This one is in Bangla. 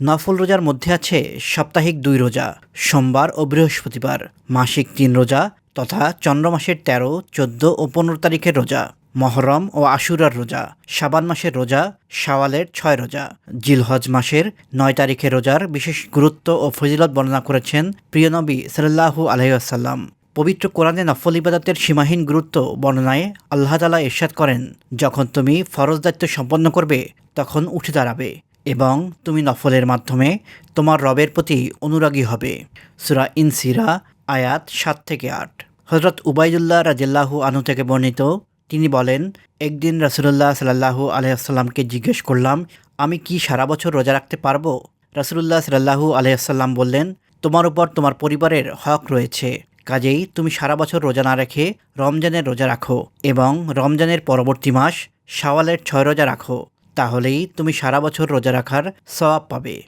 নফল রোজার মধ্যে আছে সাপ্তাহিক দুই রোজা, সোমবার ও বৃহস্পতিবার, মাসিক তিন রোজা তথা চন্দ্র মাসের তেরো, চোদ্দ ও পনেরো তারিখের রোজা, মহরম ও আশুরার রোজা শাবান মাসের রোজা, শাওয়ালের ছয় রোজা। জিলহজ মাসের নয় তারিখের রোজার বিশেষ গুরুত্ব ও ফজিলত বর্ণনা করেছেন প্রিয় নবী সাল্লাহু আলহাসাল্লাম পবিত্র কোরআনে নফল ইবাদতের সীমাহীন গুরুত্ব বর্ণনায় আল্লাহ তালা ইরশাদ করেন, যখন তুমি ফরজ দায়িত্ব সম্পন্ন করবে, তখন উঠে দাঁড়াবে। এবং তুমি নফলের মাধ্যমে তোমার রবের প্রতি অনুরাগী হবে। সুরা ইনসিরা, আয়াত সাত থেকে আট। হজরত উবাইদুল্লাহ রাজিল্লাহু আনু থেকে বর্ণিত, তিনি বলেন, একদিন রাসুলুল্লাহ সাল্লাহু আলহামকে জিজ্ঞেস করলাম, আমি কি সারা বছর রোজা রাখতে পারব? রাসুলুল্লাহ সাল্লাহু আলহাম বললেন, তোমার উপর তোমার পরিবারের হক রয়েছে। কাজেই তুমি সারা বছর রোজা না রেখে রমজানের রোজা রাখো এবং রমজানের পরবর্তী মাস শাওয়ালের ছয় রোজা রাখো। তাহলেই তুমি সারা বছর রোজা রাখার সওয়াব পাবে।